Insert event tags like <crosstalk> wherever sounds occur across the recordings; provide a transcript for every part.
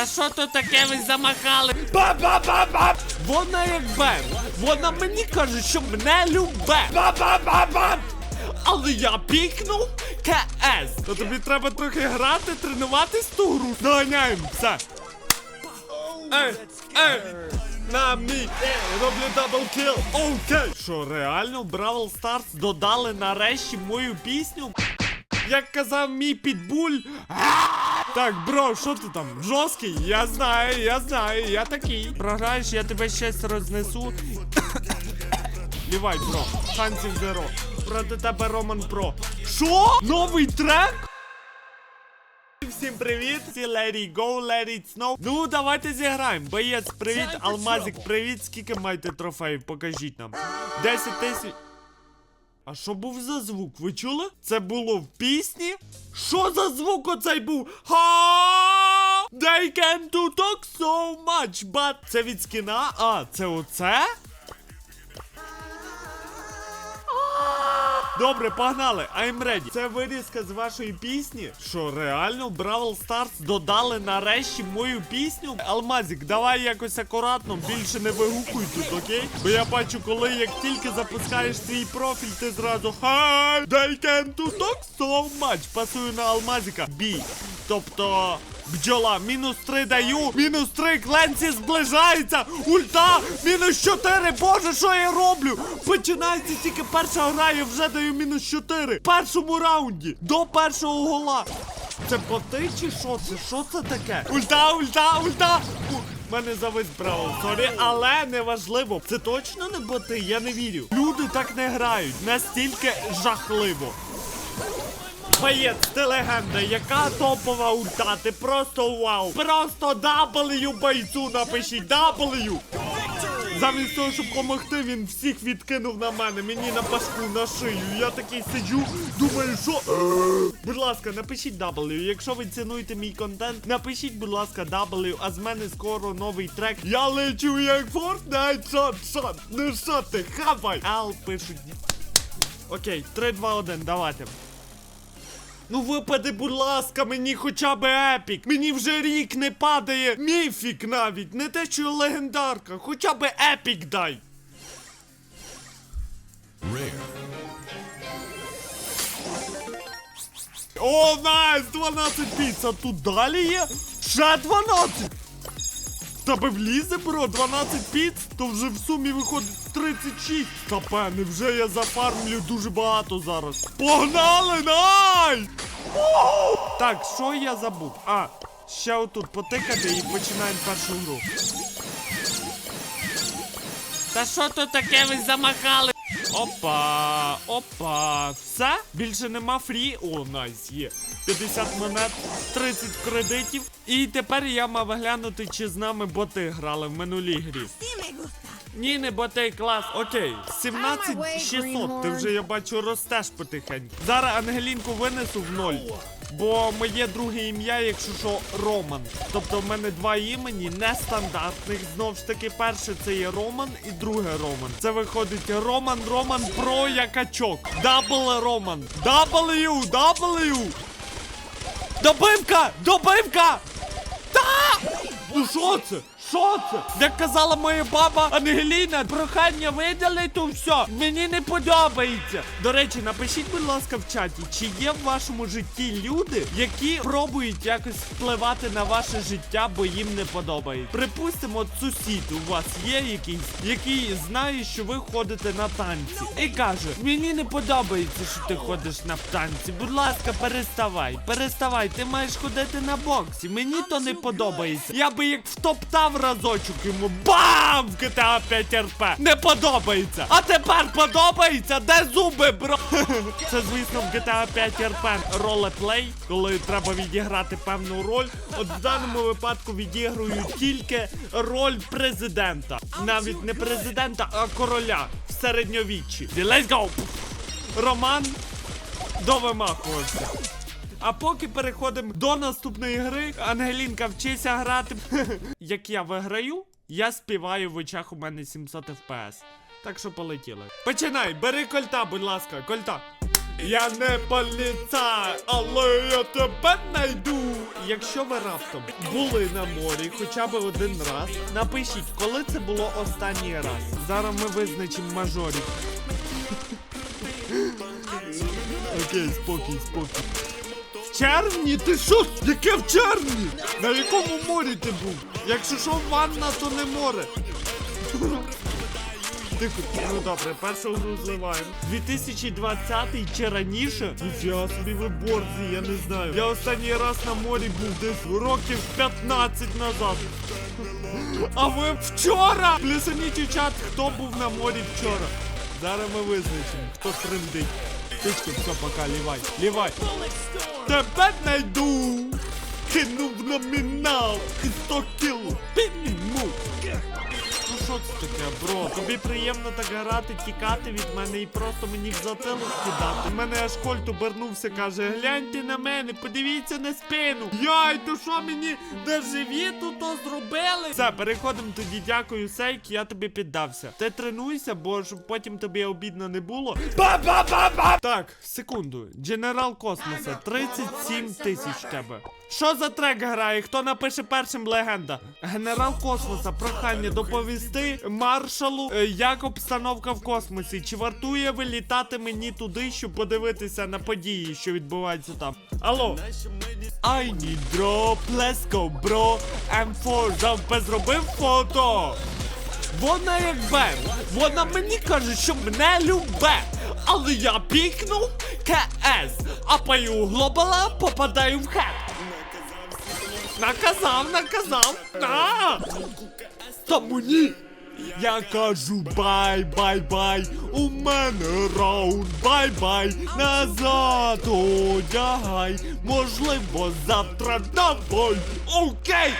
Та що то таке ви замахали? Ба-ба-ба-ба! Вона як бем. Вона мені каже, що мене любе. Ба-ба-ба-ба! Але я пікнув КС. То тобі треба трохи грати, тренуватись ту гру. Доганяємо, все. Ей, ей, на мій, ей, роблю дабл кіл. Окей. Що, реально, Бравл Старс додали нарешті мою пісню? Як казав мій підбуль. Так, бро, що ти там? Жорсткий? Я знаю, я знаю, я такий. Програєш, я тебе щось рознесу. Лівай, бро. Шансів зеро. Проти тебе Роман Про. Що? Новий трек? Всім привіт, всі it go, let it snow. Ну, давайте зіграємо. Боєць, привіт, Алмазик, привіт. Скільки маєте трофеїв? Покажіть нам. 10 тисяч. А що був за звук? Ви чули? Це було в пісні? Що за звук оцей був? Ха! They can do talk so much, but... Це від скіна? А, це оце? Добре, погнали, I'm ready. Це вирізка з вашої пісні. Що, реально Бравл Старс додали нарешті мою пісню? Алмазик, давай якось акуратно, більше не вигукуй тут, окей? Бо я бачу, коли як тільки запускаєш свій профіль, ти зразу Hi, they can do talk so much. Пасую на Алмазика. Бі. Тобто. Бджола, мінус 3 даю, мінус 3, Кленсі зближається, ульта, мінус 4, боже, що я роблю? Починається тільки перша гра, я вже даю мінус 4. В першому раунді, до першого гола. Це боти чи що це? Що це таке? Ульта, ульта, ульта! Мене завис браво, сорі, але неважливо. Це точно не боти, я не вірю. Люди так не грають, настільки жахливо. Боєць, ти легенда, яка топова ульта, ти просто вау. Просто W бойцу напишіть, W. Замість того, щоб допомогти, він всіх відкинув на мене, мені на пашку, на шию. Я такий сиджу, думаю, що. Е, Будь ласка, напишіть W. Якщо ви цінуєте мій контент, напишіть, будь ласка, W, а з мене скоро новий трек. Я лечу як Fortnite, шот, шот. Ну що ти, хавай. Ал пишуть. Окей, 3, 2, 1, давайте. Ну випади, будь ласка, мені хоча б епік. Мені вже рік не падає. Міфік навіть. Не те, що легендарка. Хоча б епік дай. О, найс! 12 піц, а тут далі є? Ще 12! В Тебе влізе, бро, 12 піц, то вже в сумі виходить 36. Та певне, вже я зафармлю дуже багато зараз. Погнали, най! Так, що я забув? А, ще отут потикати і починаємо першу гру. Та що то таке ви замахали? Опа, опа, все? Більше нема фрі. О, найс, є. 50 монет, 30 кредитів. І тепер я мав глянути, чи з нами боти грали в минулій грі. Ні, не ботей клас. Окей, 17 600. Ти вже я бачу ростеш потихеньку. Зараз Ангелінку винесу в ноль. Бо моє друге ім'я, якщо що, Роман. Тобто в мене два імені нестандартних. Знову ж таки, перше це є Роман і друге Роман. Це виходить Роман Роман Про Якачок. Дабл Роман. W, W. Добивка! Добивка! Та! Ну що це? Що це? Як казала моя баба Ангеліна, прохання видали, то все. Мені не подобається. До речі, напишіть, будь ласка, в чаті, чи є в вашому житті люди, які пробують якось впливати на ваше життя, бо їм не подобається. Припустимо, от сусід у вас є якийсь, який знає, що ви ходите на танці. І каже: мені не подобається, що ти ходиш на танці. Будь ласка, переставай, переставай, ти маєш ходити на боксі. Мені то не подобається. Я би як втоптав разочок йому. Бам! В GTA 5 РП. Не подобається. А тепер подобається? Де зуби, бро? Це, звісно, в GTA 5 РП ролеплей, коли треба відіграти певну роль. От в даному випадку відіграють тільки роль президента. Навіть не президента, а короля в середньовіччі. Let's go! Роман довимахувався. А поки переходимо до наступної гри, Ангелінка вчися грати. <laughs> Як я виграю, я співаю в очах у мене 700 FPS. Так що полетіли. Починай, бери кольта, будь ласка, кольта. Я не поліцай, але я тебе найду. Якщо ви раптом були на морі хоча б один раз, напишіть, коли це було останній раз. Зараз ми визначимо мажорів. <laughs> Окей, спокій, спокій. Червні? Ти що? Яке в червні? На якому морі ти був? Якщо що ванна, то не море. Тихо, ну добре, першу гру зливаємо. 2020 чи раніше? Ніфіга собі ви борзі, я не знаю. Я останній раз на морі був десь років 15 назад. А ви вчора? Плюсаніть у чат, хто був на морі вчора. Зараз ми визначимо, хто триндить. Тички, все, пока, лівай, лівай. Тебе найду! Кинув номінал і сто кіл підніму. Що це таке, бро? Тобі приємно так грати, тікати від мене і просто мені в затилок кидати. У мене аж кольт обернувся, каже, гляньте на мене, подивіться на спину. Яй, то що мені де живіту то зробили? Все, переходимо тоді, дякую, Сейк, я тобі піддався. Ти тренуйся, бо щоб потім тобі обідно не було. Ба-ба-ба-ба! Так, секунду. Дженерал космоса, 37 тисяч тебе. Що за трек грає? Хто напише першим легенда? Генерал космоса, прохання доповісти маршалу, е, як обстановка в космосі. Чи вартує вилітати мені туди, щоб подивитися на події, що відбуваються там? Алло. I need drop, let's go, bro. M4 завпе зробив фото. Вона як бен, вона мені каже, що мене любе. Але я пікнув КС, а пою глобала попадаю в хеп. Наказав, наказав. На! Тому ні. Я кажу бай, бай, бай. У мене раунд, бай, бай. Назад одягай. Можливо, завтра давай. Окей.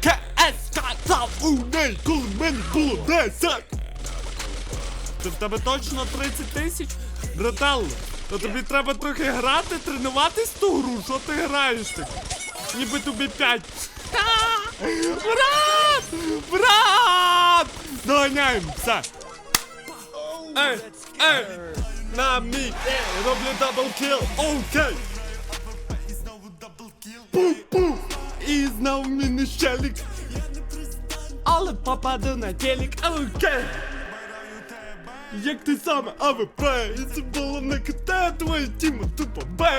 КС сказав у неї, коли в мене було 10. Це в тебе точно 30 тисяч? Брателло, то тобі треба трохи грати, тренуватись ту гру, що ти граєш так? Ніби тобі 5. Брат! Брат! Доганяємо, все. Ей, ей! На мій, роблю дабл кіл, окей! Пу-пу! І знов міни щелік. Але попаду на телек, окей! Як ти саме АВП, і це було не КТ, твоє тімо тупо Б.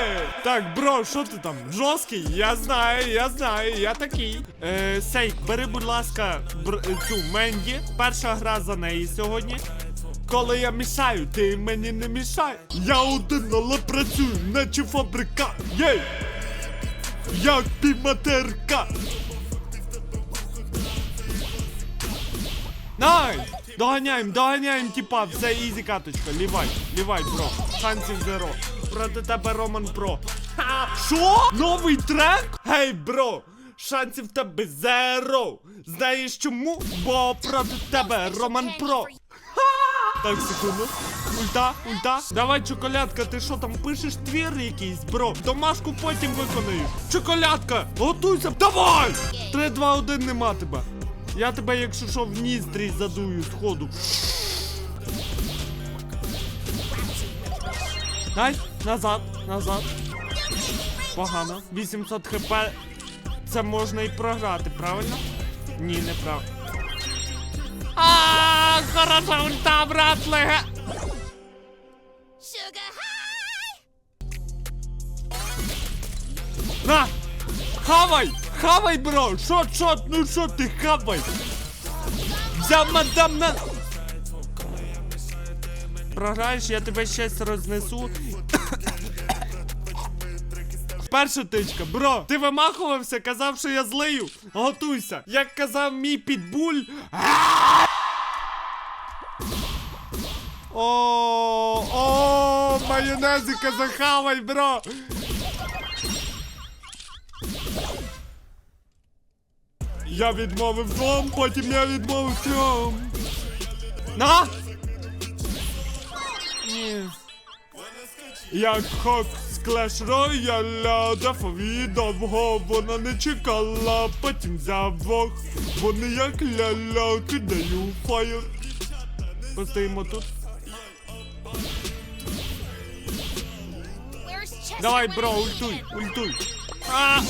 Так, бро, що ти там? Жорсткий? Я знаю, я знаю, я такий. Е, Сейк, бери, будь ласка, бр, цю Менді. Перша гра за неї сьогодні. Коли я мішаю, ти мені не мішай. Я один, але працюю, наче фабрика. Єй! Як півматерка. Най! Доганяємо, доганяємо, типа, все ізі каточка, лівай, лівай, бро. Шансів зеро. Проти тебе Роман Про. Ха! Що? Новий трек? Гей, бро! Шансів тебе зеро. Знаєш чому? Бо проти тебе Роман Про. Ха! Так, секунду. Ульта, ульта. Давай, чоколядка, ти що там пишеш твір якийсь, бро? Домашку потім виконаєш. Чоколядка, готуйся, давай! 3, 2, 1, нема тебе. Я тебе, якщо що, в ніздрі задую сходу. Дай, назад, назад. Погано. 800 хп. Це можна і програти, правильно? Ні, не прав. А, хороша ульта, брат, леге. На! Хавай! Хавай, бро! Шот, шот, ну що ти хавай? Взяв мадам на... Програєш, я тебе щось рознесу. Перша тичка, бро, ти вимахувався, казав, що я злию. Готуйся. Як казав мій підбуль. О, о, майонезика захавай, бро. Я відмовив двом, потім я відмовив трьом. На! Ні. Як хок з клеш рояля, дафові довго вона не чекала, потім вог, вони як ляля, кидаю фаєр. Постоїмо тут. Давай, бро, ультуй, ультуй. А!